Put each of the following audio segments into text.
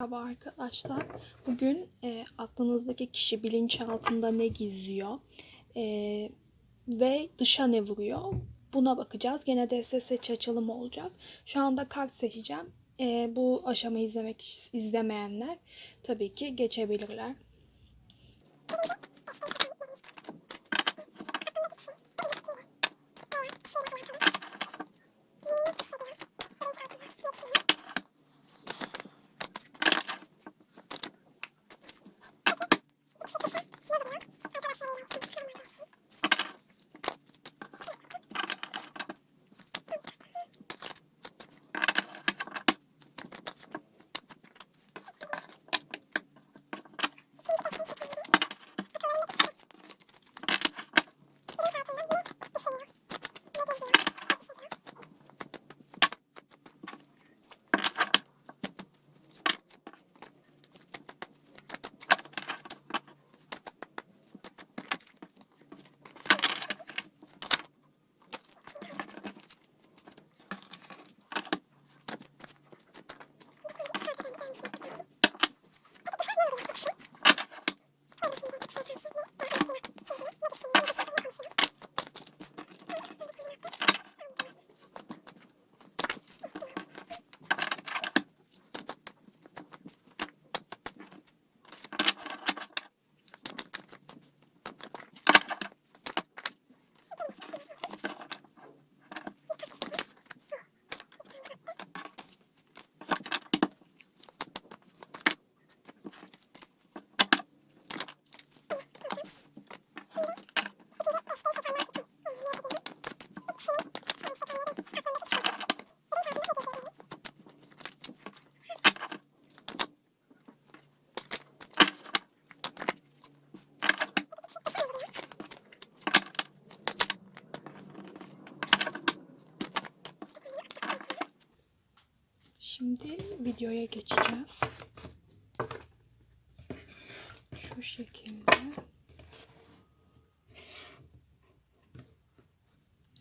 Merhaba arkadaşlar. Bugün e, aklınızdaki kişi bilinçaltında ne gizliyor e, ve dışa ne vuruyor? Buna bakacağız. Gene deste seç açılımı olacak. Şu anda kart seçeceğim. E, bu aşamayı izlemek izlemeyenler tabii ki geçebilirler.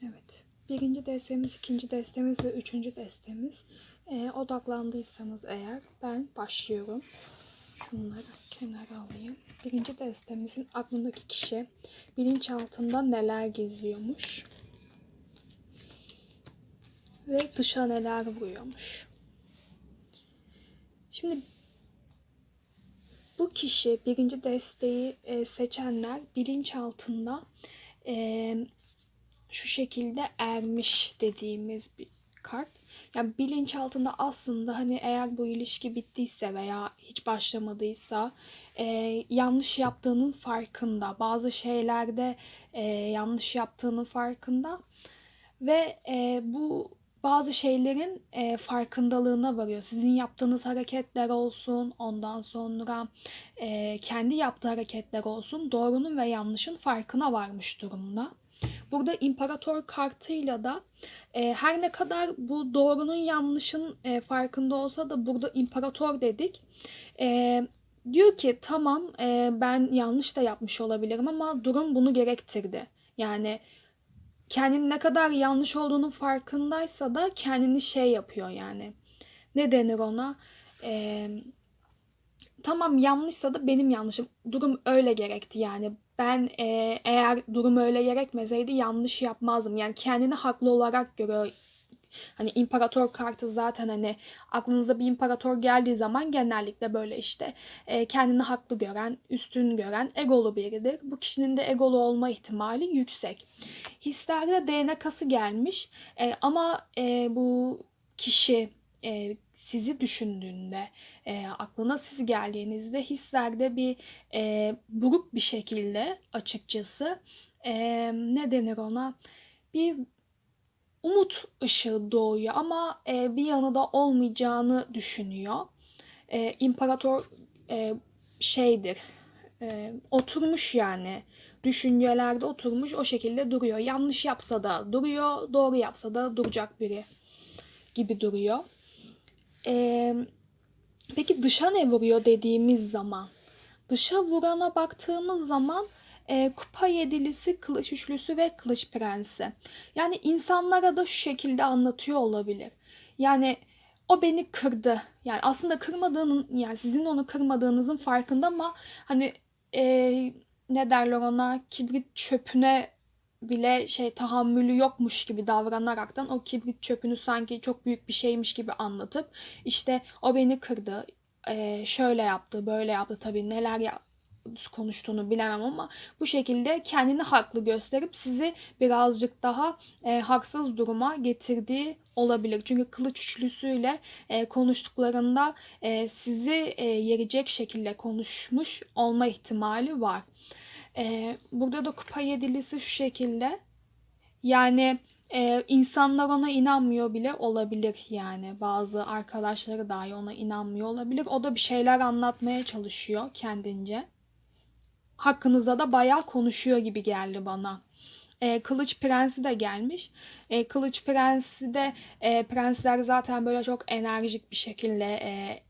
Evet. Birinci destemiz, ikinci destemiz ve üçüncü destemiz. Ee, odaklandıysanız eğer ben başlıyorum. Şunları kenara alayım. Birinci destemizin aklındaki kişi bilinçaltında neler gizliyormuş ve dışa neler vuruyormuş. Şimdi bu kişi birinci desteği e, seçenler bilinçaltında e, şu şekilde ermiş dediğimiz bir kart. Yani bilinçaltında aslında hani eğer bu ilişki bittiyse veya hiç başlamadıysa e, yanlış yaptığının farkında. Bazı şeylerde e, yanlış yaptığının farkında ve e, bu bazı şeylerin e, farkındalığına varıyor. Sizin yaptığınız hareketler olsun, ondan sonra e, kendi yaptığı hareketler olsun, doğrunun ve yanlışın farkına varmış durumda. Burada imparator kartıyla da e, her ne kadar bu doğrunun yanlışın e, farkında olsa da burada imparator dedik. E, diyor ki tamam e, ben yanlış da yapmış olabilirim ama durum bunu gerektirdi. Yani kendinin ne kadar yanlış olduğunun farkındaysa da kendini şey yapıyor yani. Ne denir ona? Ee, tamam yanlışsa da benim yanlışım. Durum öyle gerekti yani. Ben e, eğer durum öyle gerekmeseydi yanlış yapmazdım. Yani kendini haklı olarak görüyor. Hani imparator kartı zaten hani aklınızda bir imparator geldiği zaman genellikle böyle işte e, kendini haklı gören, üstün gören, egolu biridir. Bu kişinin de egolu olma ihtimali yüksek. Hislerde DNK'sı gelmiş e, ama e, bu kişi e, sizi düşündüğünde, e, aklına siz geldiğinizde hislerde bir e, buruk bir şekilde açıkçası e, ne denir ona bir umut ışığı doğuyor ama e, bir yanı da olmayacağını düşünüyor. E, imparator e, şeydir, e, oturmuş yani düşüncelerde oturmuş o şekilde duruyor. Yanlış yapsa da duruyor, doğru yapsa da duracak biri gibi duruyor. E, peki dışa ne vuruyor dediğimiz zaman? Dışa vurana baktığımız zaman e, kupa yedilisi, kılıç üçlüsü ve kılıç prensi. Yani insanlara da şu şekilde anlatıyor olabilir. Yani o beni kırdı. Yani aslında kırmadığının yani sizin onu kırmadığınızın farkında ama hani e, ne derler ona kibrit çöpüne bile şey tahammülü yokmuş gibi davranaraktan o kibrit çöpünü sanki çok büyük bir şeymiş gibi anlatıp işte o beni kırdı e, şöyle yaptı böyle yaptı tabii neler ya konuştuğunu bilemem ama bu şekilde kendini haklı gösterip sizi birazcık daha e, haksız duruma getirdiği olabilir. Çünkü kılıç üçlüsüyle e, konuştuklarında e, sizi e, yerecek şekilde konuşmuş olma ihtimali var. E, burada da kupa yedilisi şu şekilde. Yani e, insanlar ona inanmıyor bile olabilir yani. Bazı arkadaşları dahi ona inanmıyor olabilir. O da bir şeyler anlatmaya çalışıyor kendince hakkınızda da bayağı konuşuyor gibi geldi bana. E, Kılıç Prensi de gelmiş. E, Kılıç Prensi de e, prensler zaten böyle çok enerjik bir şekilde e,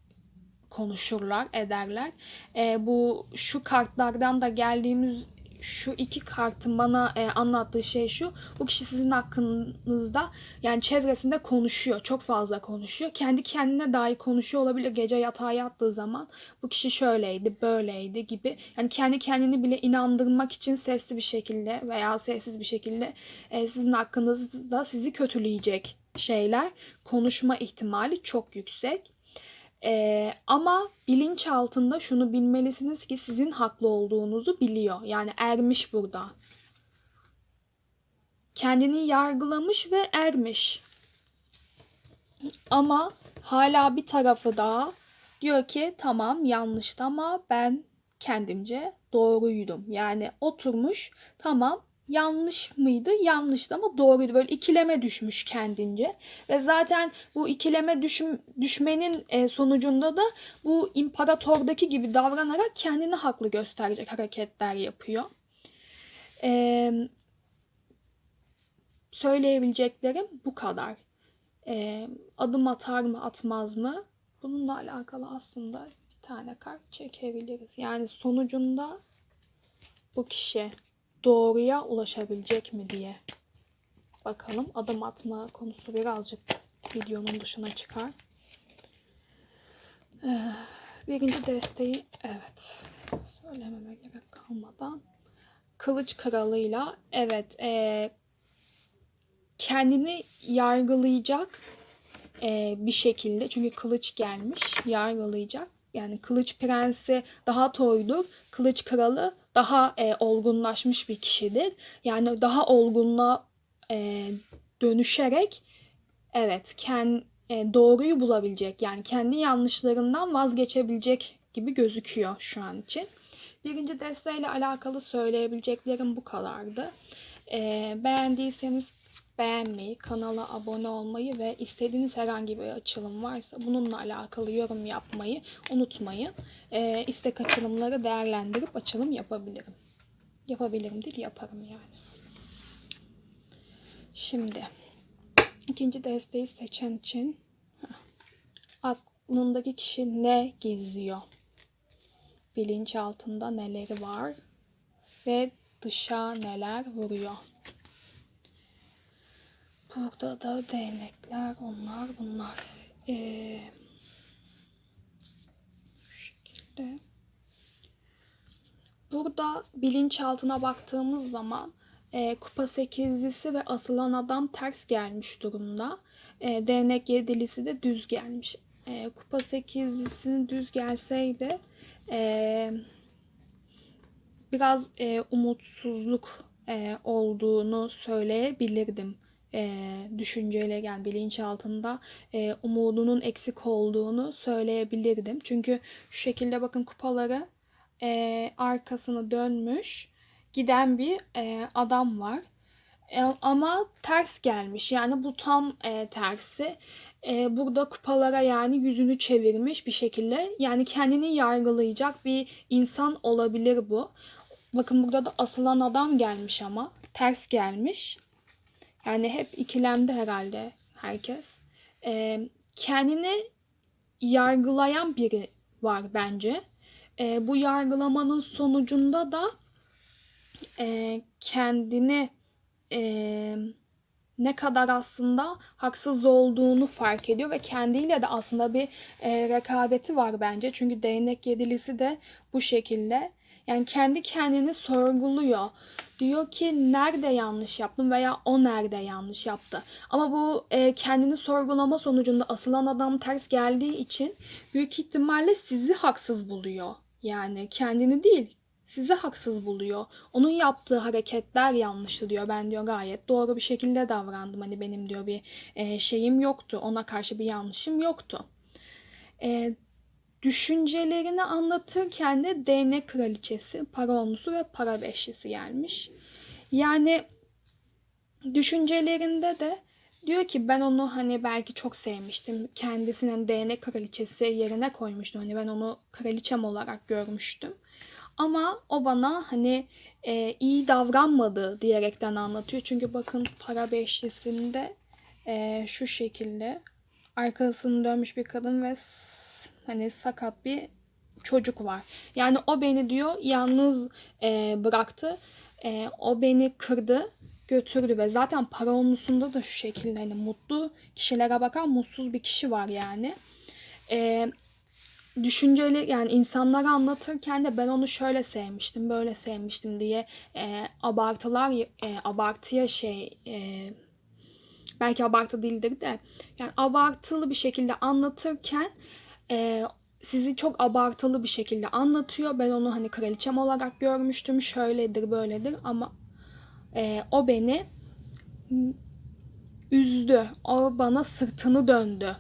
konuşurlar, ederler. E, bu şu kartlardan da geldiğimiz şu iki kartın bana e, anlattığı şey şu. Bu kişi sizin hakkınızda yani çevresinde konuşuyor. Çok fazla konuşuyor. Kendi kendine dahi konuşuyor olabilir. Gece yatağa yattığı zaman bu kişi şöyleydi, böyleydi gibi. Yani kendi kendini bile inandırmak için sesli bir şekilde veya sessiz bir şekilde e, sizin hakkınızda sizi kötüleyecek şeyler konuşma ihtimali çok yüksek. Ee, ama bilinç altında şunu bilmelisiniz ki sizin haklı olduğunuzu biliyor. Yani ermiş burada. Kendini yargılamış ve ermiş. Ama hala bir tarafı da diyor ki tamam yanlıştı ama ben kendimce doğruydum. Yani oturmuş tamam yanlış mıydı? Yanlıştı ama doğruydu. Böyle ikileme düşmüş kendince. Ve zaten bu ikileme düşüm, düşmenin e, sonucunda da bu imparatordaki gibi davranarak kendini haklı gösterecek hareketler yapıyor. Ee, söyleyebileceklerim bu kadar. Ee, adım atar mı atmaz mı? Bununla alakalı aslında bir tane kart çekebiliriz. Yani sonucunda bu kişi doğruya ulaşabilecek mi diye bakalım. Adım atma konusu birazcık videonun dışına çıkar. Ee, birinci desteği evet söylememe gerek kalmadan kılıç kralıyla evet e, kendini yargılayacak e, bir şekilde çünkü kılıç gelmiş yargılayacak yani kılıç prensi daha toydur kılıç kralı daha e, olgunlaşmış bir kişidir. Yani daha olgunluğa e, dönüşerek evet kend, e, doğruyu bulabilecek yani kendi yanlışlarından vazgeçebilecek gibi gözüküyor şu an için. Birinci desteğiyle alakalı söyleyebileceklerim bu kadardı. E, beğendiyseniz beğenmeyi, kanala abone olmayı ve istediğiniz herhangi bir açılım varsa bununla alakalı yorum yapmayı unutmayın. E, istek açılımları değerlendirip açılım yapabilirim. Yapabilirim değil yaparım yani. Şimdi ikinci desteği seçen için aklındaki kişi ne gizliyor? Bilinç altında neleri var? Ve dışa neler vuruyor? Burada da değnekler, onlar bunlar. Ee, şu şekilde. Burada bilinçaltına baktığımız zaman e, kupa sekizlisi ve asılan adam ters gelmiş durumda. E, değnek yedilisi de düz gelmiş. E, kupa sekizlisinin düz gelseydi e, biraz e, umutsuzluk e, olduğunu söyleyebilirdim e, düşünceyle yani bilinçaltında e, umudunun eksik olduğunu söyleyebilirdim. Çünkü şu şekilde bakın kupaları e, arkasını dönmüş giden bir e, adam var. E, ama ters gelmiş. Yani bu tam e, tersi. E, burada kupalara yani yüzünü çevirmiş bir şekilde. Yani kendini yargılayacak bir insan olabilir bu. Bakın burada da asılan adam gelmiş ama. Ters gelmiş. Yani hep ikilemde herhalde herkes. E, kendini yargılayan biri var bence. E, bu yargılamanın sonucunda da e, kendini e, ne kadar aslında haksız olduğunu fark ediyor ve kendiyle de aslında bir e, rekabeti var bence. Çünkü değnek yedilisi de bu şekilde. Yani kendi kendini sorguluyor. Diyor ki nerede yanlış yaptım veya o nerede yanlış yaptı. Ama bu e, kendini sorgulama sonucunda asılan adam ters geldiği için büyük ihtimalle sizi haksız buluyor. Yani kendini değil sizi haksız buluyor. Onun yaptığı hareketler yanlıştı diyor. Ben diyor gayet doğru bir şekilde davrandım. Hani benim diyor bir e, şeyim yoktu. Ona karşı bir yanlışım yoktu. E, düşüncelerini anlatırken de değnek kraliçesi, para onlusu ve para beşlisi gelmiş. Yani düşüncelerinde de diyor ki ben onu hani belki çok sevmiştim. Kendisinin değnek kraliçesi yerine koymuştum. Hani ben onu kraliçem olarak görmüştüm. Ama o bana hani e, iyi davranmadı diyerekten anlatıyor. Çünkü bakın para beşlisinde e, şu şekilde arkasını dönmüş bir kadın ve hani sakat bir çocuk var. Yani o beni diyor yalnız e, bıraktı. E, o beni kırdı götürdü ve zaten para onlusunda da şu şekilde hani mutlu kişilere bakan mutsuz bir kişi var yani. E, düşünceli yani insanlara anlatırken de ben onu şöyle sevmiştim, böyle sevmiştim diye e, abartılar, e, abartıya şey e, belki abartı değildir de yani abartılı bir şekilde anlatırken e, sizi çok abartılı bir şekilde anlatıyor. Ben onu hani kraliçem olarak görmüştüm, şöyledir, böyledir ama e, o beni üzdü. O bana sırtını döndü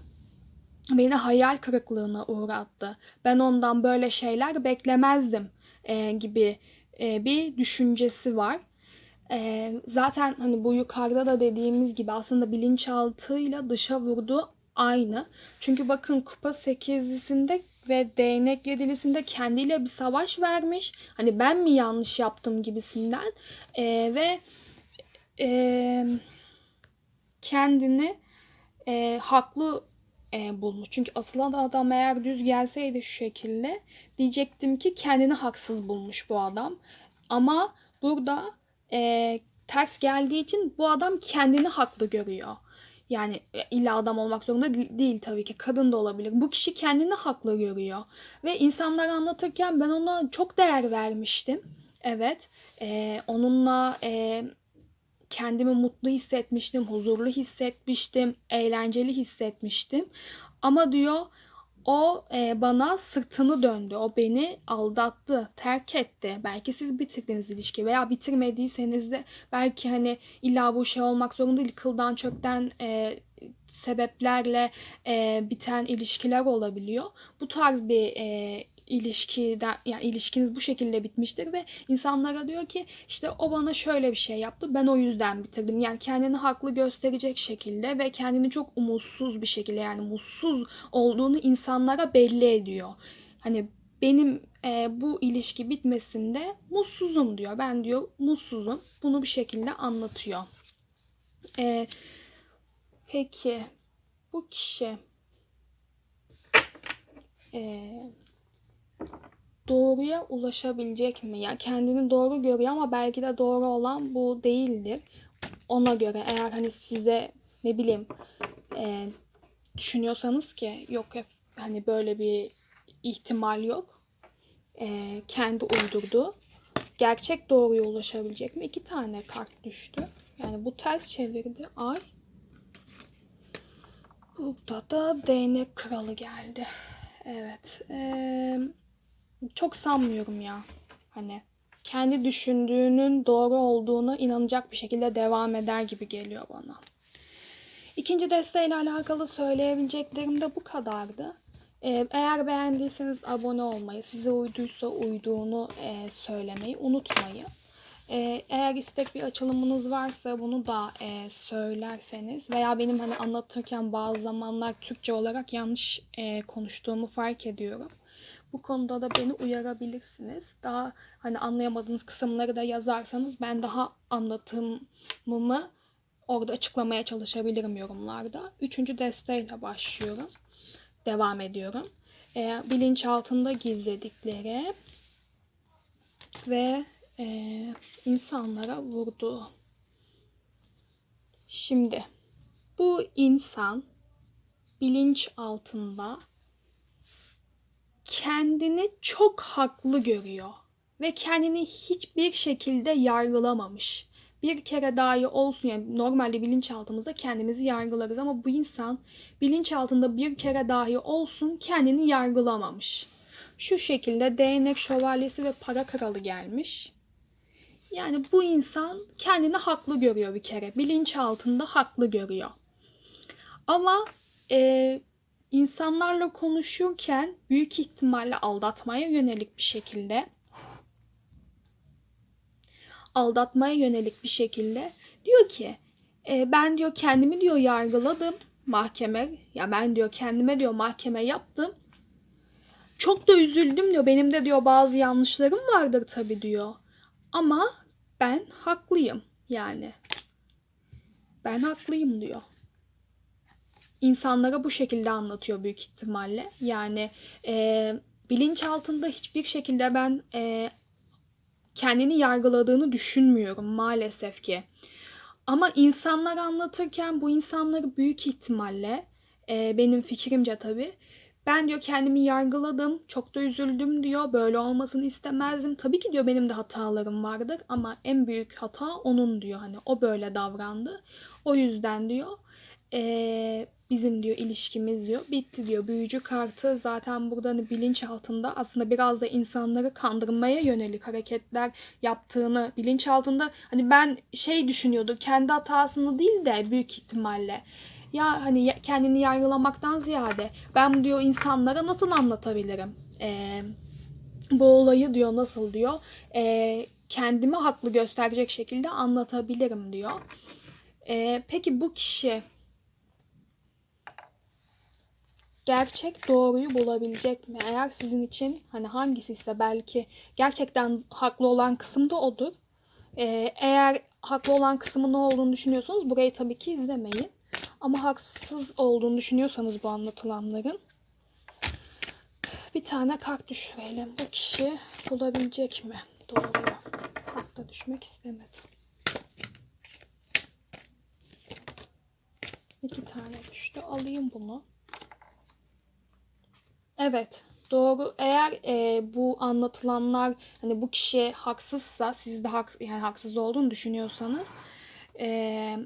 beni hayal kırıklığına uğrattı. Ben ondan böyle şeyler beklemezdim e, gibi e, bir düşüncesi var. E, zaten hani bu yukarıda da dediğimiz gibi aslında bilinçaltıyla dışa vurduğu aynı. Çünkü bakın kupa sekizlisinde ve değnek yedilisinde kendiyle bir savaş vermiş. Hani ben mi yanlış yaptım gibisinden. E, ve e, kendini e, haklı e, bulmuş. Çünkü asılan adam eğer düz gelseydi şu şekilde diyecektim ki kendini haksız bulmuş bu adam. Ama burada e, ters geldiği için bu adam kendini haklı görüyor. Yani e, illa adam olmak zorunda değil, tabii ki. Kadın da olabilir. Bu kişi kendini haklı görüyor. Ve insanlara anlatırken ben ona çok değer vermiştim. Evet. E, onunla e, kendimi mutlu hissetmiştim, huzurlu hissetmiştim, eğlenceli hissetmiştim. Ama diyor o e, bana sırtını döndü. O beni aldattı, terk etti. Belki siz bitirdiniz ilişki veya bitirmediyseniz de belki hani illa bu şey olmak zorunda değil. Kıldan çöpten e, sebeplerle e, biten ilişkiler olabiliyor. Bu tarz bir e, ilişkiden yani ilişkiniz bu şekilde bitmiştir ve insanlara diyor ki işte o bana şöyle bir şey yaptı ben o yüzden bitirdim. Yani kendini haklı gösterecek şekilde ve kendini çok umutsuz bir şekilde yani mutsuz olduğunu insanlara belli ediyor. Hani benim e, bu ilişki bitmesinde mutsuzum diyor. Ben diyor mutsuzum. Bunu bir şekilde anlatıyor. E, peki bu kişi e, doğruya ulaşabilecek mi? Ya kendini doğru görüyor ama belki de doğru olan bu değildir. Ona göre eğer hani size ne bileyim e, düşünüyorsanız ki yok hani böyle bir ihtimal yok. E, kendi uydurdu. Gerçek doğruya ulaşabilecek mi? İki tane kart düştü. Yani bu ters çevirdi. Ay. Burada da değnek kralı geldi. Evet. Eee çok sanmıyorum ya. Hani kendi düşündüğünün doğru olduğunu inanacak bir şekilde devam eder gibi geliyor bana. İkinci desteğiyle alakalı söyleyebileceklerim de bu kadardı. Ee, eğer beğendiyseniz abone olmayı, size uyduysa uyduğunu e, söylemeyi unutmayın. Ee, eğer istek bir açılımınız varsa bunu da e, söylerseniz veya benim hani anlatırken bazı zamanlar Türkçe olarak yanlış e, konuştuğumu fark ediyorum. Bu konuda da beni uyarabilirsiniz. Daha hani anlayamadığınız kısımları da yazarsanız ben daha anlatımımı orada açıklamaya çalışabilirim yorumlarda. Üçüncü desteğiyle başlıyorum. Devam ediyorum. E, bilinç altında gizledikleri ve e, insanlara vurduğu. Şimdi bu insan bilinç altında kendini çok haklı görüyor ve kendini hiçbir şekilde yargılamamış. Bir kere dahi olsun yani normalde bilinçaltımızda kendimizi yargılarız ama bu insan bilinçaltında bir kere dahi olsun kendini yargılamamış. Şu şekilde değnek şövalyesi ve para kralı gelmiş. Yani bu insan kendini haklı görüyor bir kere. Bilinçaltında haklı görüyor. Ama e, insanlarla konuşurken büyük ihtimalle aldatmaya yönelik bir şekilde aldatmaya yönelik bir şekilde diyor ki e, ben diyor kendimi diyor yargıladım mahkeme ya ben diyor kendime diyor mahkeme yaptım. Çok da üzüldüm diyor benim de diyor bazı yanlışlarım vardır tabii diyor. Ama ben haklıyım yani. Ben haklıyım diyor insanlara bu şekilde anlatıyor büyük ihtimalle. Yani e, bilinçaltında hiçbir şekilde ben e, kendini yargıladığını düşünmüyorum maalesef ki. Ama insanlar anlatırken bu insanları büyük ihtimalle e, benim fikrimce tabii ben diyor kendimi yargıladım, çok da üzüldüm diyor. Böyle olmasını istemezdim. Tabii ki diyor benim de hatalarım vardır ama en büyük hata onun diyor. Hani o böyle davrandı. O yüzden diyor eee, bizim diyor ilişkimiz diyor bitti diyor. Büyücü kartı zaten burada hani bilinç altında aslında biraz da insanları kandırmaya yönelik hareketler yaptığını bilinç altında hani ben şey düşünüyordu kendi hatasını değil de büyük ihtimalle ya hani kendini yargılamaktan ziyade ben diyor insanlara nasıl anlatabilirim? Eee, bu olayı diyor nasıl diyor eee, kendimi haklı gösterecek şekilde anlatabilirim diyor. Eee, peki bu kişi gerçek doğruyu bulabilecek mi? Eğer sizin için hani hangisi ise belki gerçekten haklı olan kısım da odur. Ee, eğer haklı olan kısmı ne olduğunu düşünüyorsanız burayı tabii ki izlemeyin. Ama haksız olduğunu düşünüyorsanız bu anlatılanların bir tane kart düşürelim. Bu kişi bulabilecek mi doğruyu? Kartta düşmek istemedim. İki tane düştü. Alayım bunu. Evet, doğru. Eğer e, bu anlatılanlar hani bu kişi haksızsa, siz de hak, yani haksız olduğunu düşünüyorsanız e,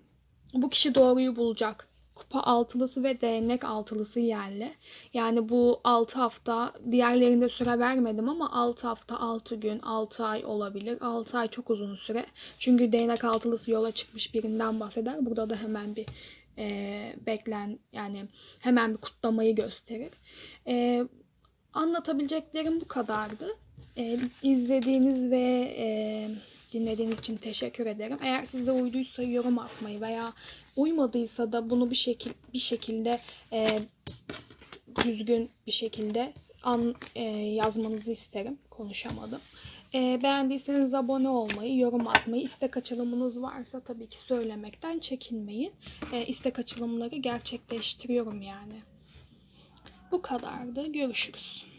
bu kişi doğruyu bulacak. Kupa altılısı ve değnek altılısı yerli. Yani bu 6 hafta diğerlerinde süre vermedim ama 6 hafta, 6 gün, 6 ay olabilir. 6 ay çok uzun süre. Çünkü değnek altılısı yola çıkmış birinden bahseder. Burada da hemen bir e, beklen yani hemen bir kutlamayı gösterir. E, anlatabileceklerim bu kadardı. E, izlediğiniz ve e, dinlediğiniz için teşekkür ederim. Eğer size uyduysa yorum atmayı veya uymadıysa da bunu bir şekil bir şekilde e, düzgün bir şekilde an, e, yazmanızı isterim. Konuşamadım. E, beğendiyseniz abone olmayı, yorum atmayı, istek açılımınız varsa tabii ki söylemekten çekinmeyin. E, istek açılımları gerçekleştiriyorum yani. Bu kadardı. Görüşürüz.